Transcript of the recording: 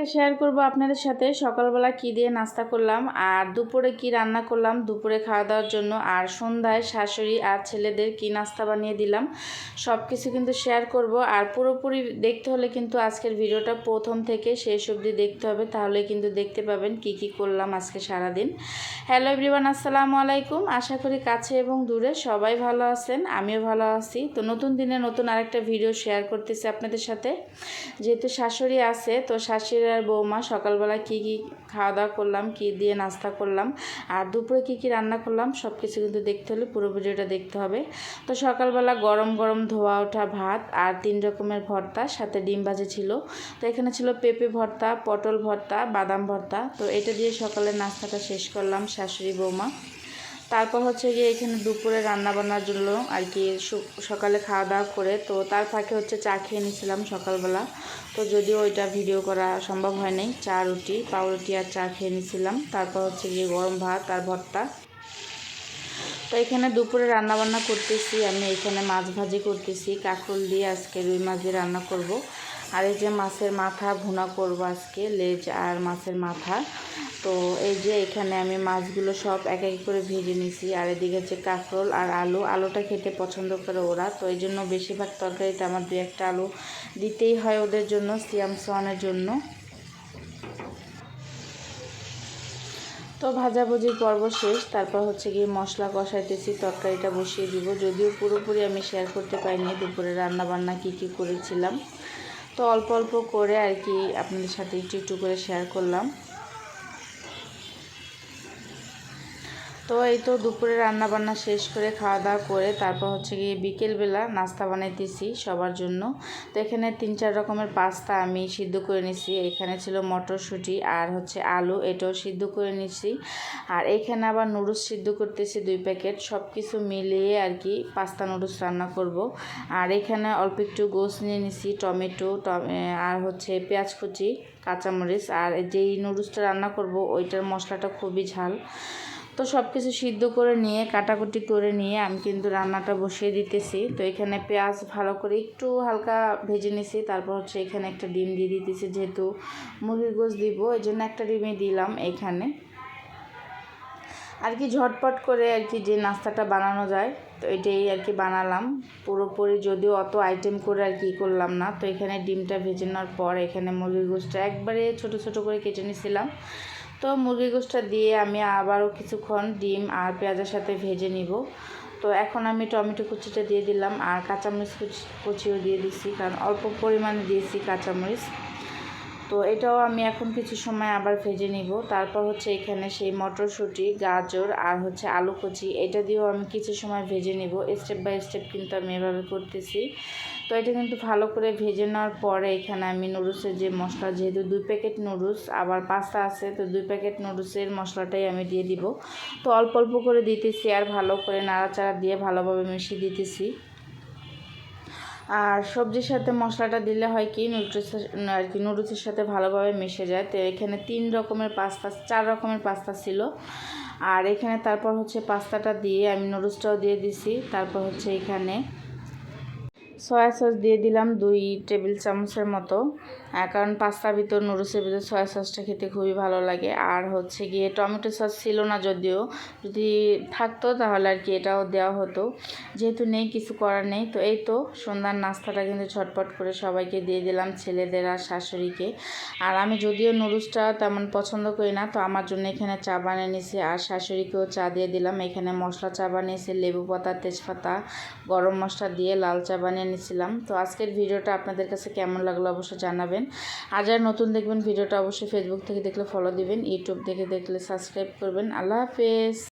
আজকে শেয়ার করব আপনাদের সাথে। সকালবেলা কি দিয়ে নাস্তা করলাম, আর দুপুরে কি রান্না করলাম, দুপুরে খাওয়া দাওয়ার জন্য, আর সন্ধ্যায় শাশুড়ি আর ছেলেদের কি নাস্তা বানিয়ে দিলাম সব কিছু কিন্তু শেয়ার করব। আর পুরোপুরি দেখতে হলে কিন্তু আজকের ভিডিওটা প্রথম থেকে শেষ অবধি দেখতে হবে, তাহলে কিন্তু দেখতে পাবেন কি কি করলাম আজকে সারাদিন। হ্যালো এভরিওয়ান আসসালামু আলাইকুম। আশা করি কাছে এবং দূরে সবাই ভালো আছেন, আমিও ভালো আছি। তো নতুন দিনে নতুন আরেকটা ভিডিও শেয়ার করতেছি আপনাদের সাথে। যেহেতু শাশুড়ি আছে, তো শাশুড়ি আর বৌমা সকালবেলা কি কি খাওয়া দাওয়া করলাম, কি দিয়ে নাস্তা করলাম আর দুপুরে কি কি রান্না করলাম সব কিছু কিন্তু দেখতে হলে পুরো ভিডিওটা দেখতে হবে। তো সকালবেলা গরম গরম ধোয়া ওঠা ভাত আর তিন রকমের ভর্তা, সাথে ডিম ভাজি ছিল। তো এখানে ছিল পেঁপে ভর্তা, পটল ভর্তা, বাদাম ভর্তা। তো এটা দিয়ে সকালের নাস্তাটা শেষ করলাম শাশুড়ি বৌমা। তারপর হচ্ছে গিয়ে এখানে দুপুরে রান্না বান্নার জন্য আর কি সকালে খাওয়া দাওয়া করে, তো তার ফাঁকে হচ্ছে চা খেয়ে নিয়েছিলাম সকালবেলা। তো যদিও ওইটা ভিডিও করা সম্ভব হয় নাই চা, রুটি, পাউরুটি আর চা খেয়ে নিয়েছিলাম। তারপর হচ্ছে গিয়ে গরম ভাত আর ভর্তা। তো এখানে দুপুরে রান্না বান্না করতেছি, আমি এখানে মাছ ভাজি করতেছি, কাঁকরোল দিয়ে আজকে রুই মাছ দিয়ে রান্না করব। আর এই যে মাছের মাথা ভুনা করব আজকে, লেজ আর মাছের মাথা। তো এই যে এখানে আমি মাছগুলো সব এক এক করে ভেজে নিছি, আর এদিকে হচ্ছে কাঁকরোল আর আলু। আলুটা খেতে পছন্দ করে ওরা, তো এই জন্য বেশিরভাগ তরকারিতে আমার দু একটা আলু দিতেই হয় ওদের জন্য, সিয়াম সোয়ানের জন্য। তো ভাজাভুজির পর্ব শেষ, তারপর হচ্ছে গিয়ে মশলা কষাইতেছি, তরকারিটা বসিয়ে দিব। যদিও পুরোপুরি আমি শেয়ার করতে পারিনি দুপুরে রান্না বান্না কী কী করেছিলাম। তো অল্প অল্প করে আর কি আপনাদের সাথে একটু একটু করে শেয়ার করলাম। তো এই তো দুপুরে রান্না বান্না শেষ করে খাওয়া দাওয়া করে তারপর হচ্ছে গিয়ে বিকেলবেলা নাস্তা বানাইতেছি সবার জন্য। তো এখানে তিন চার রকমের পাস্তা আমি সিদ্ধ করে নিছি। এখানে ছিল মটরশুঁটি আর হচ্ছে আলু, এটাও সিদ্ধ করে নিছি। আর এখানে আবার নুডলস সিদ্ধ করতেছি দুই প্যাকেট। সব কিছু মিলিয়ে আর কি পাস্তা নুডলস রান্না করব। আর এখানে অল্প একটু গোস নিয়ে নিছি, টমেটো আর হচ্ছে পেঁয়াজ কুচি, কাঁচামরিচ। আর যেই নুডলসটা রান্না করব, ওইটার মশলাটা খুবই ঝাল। তো সব কিছু সিদ্ধ করে নিয়ে, কাটাকুটি করে নিয়ে আমি কিন্তু রান্নাটা বসিয়ে দিতেছি। তো এখানে পেঁয়াজ ভালো করে একটু হালকা ভেজে নিছি। তারপর হচ্ছে এখানে একটা ডিম দিয়ে দিতেছি যেহেতু মুরগির গোস দিব এই জন্য একটা ডিমই দিলাম এখানে। আর কি ঝটপট করে আর কি যে নাস্তাটা বানানো যায়, তো এটাই আর কি বানালাম। পুরোপুরি যদিও অত আইটেম করে আর কি করলাম না, তো এখানে ডিমটা ভেজে নেওয়ার পর এখানে মুরগির গোসটা একবারে ছোট ছোট করে কেটে নিয়েছিলাম তো মুরগি গোষ্ঠটা দিয়ে আমি আবারও কিছুক্ষণ ডিম আর পেঁয়াজের সাথে ভেজে নিব। তো এখন আমি টমেটো কুচিটা দিয়ে দিলাম আর কাঁচামরিচ কুচি, কুচিও দিয়ে দিছি, কারণ অল্প পরিমাণে দিয়েছি কাঁচামরিচ। তো এটাও আমি এখন কিছু সময় আবার ভেজে নিব। তারপর হচ্ছে এখানে সেই মটরশুঁটি, গাজর আর হচ্ছে আলু কুচি, এটা দিয়েও আমি কিছু সময় ভেজে নিব। স্টেপ বাই স্টেপ কিন্তু আমি এভাবে করতেছি। তো এটা কিন্তু ভালো করে ভেজে নেওয়ার পরে এখানে আমি নুডলসের যে মশলা, যেহেতু দুই প্যাকেট নুডলস, আবার পাস্তা আছে, তো দুই প্যাকেট নুডলসের মশলাটাই আমি দিয়ে দিব। তো অল্প অল্প করে দিতেছি আর ভালো করে নাড়াচাড়া দিয়ে ভালোভাবে মিশিয়ে দিতেছি। আর সবজির সাথে মশলাটা দিলে হয় কি নুডলসের আর কি নুডলসের সাথে ভালোভাবে মিশে যায়। তো এখানে তিন রকমের পাস্তা, চার রকমের পাস্তা ছিল। আর এখানে তারপর হচ্ছে পাস্তাটা দিয়ে আমি নুডলসটাও দিয়ে দিছি। তারপর হচ্ছে এখানে সয়া সস দিয়ে দিলাম দুই টেবিল চামচের মতো। কারণ পাস্তার ভিতর নুডলসের ভিতর সয়া সসটা খেতে খুবই ভালো লাগে। আর হচ্ছে গিয়ে টমেটো সস ছিল না যদিও, যদি থাকতো তাহলে আর কি এটাও দেওয়া হতো। যেহেতু নেই, কিছু করার নেই, তো এই তো সন্ধ্যার নাস্তাটা কিন্তু ছটপট করে সবাইকে দিয়ে দিলাম, ছেলেদের আর শাশুড়িকে। আর আমি যদিও নুডলসটা তেমন পছন্দ করি না, তো আমার জন্য এখানে চা বানিয়ে নিয়েছি আর শাশুড়িকেও চা দিয়ে দিলাম। এখানে মশলা চা বানিয়েছি, লেবু পাতা, তেজপাতা, গরম মশলা দিয়ে লাল চা বানিয়ে নিয়েছিলাম। তো আজকের ভিডিওটা আপনাদের কাছে কেমন লাগল অবশ্যই জানাবেন। আর যারা নতুন দেখবেন, ভিডিওটা অবশ্যই ফেসবুক থেকে দেখলে ফলো দিবেন ইউটিউব থেকে দেখলে সাবস্ক্রাইব করবেন। আল্লাহ হাফেজ।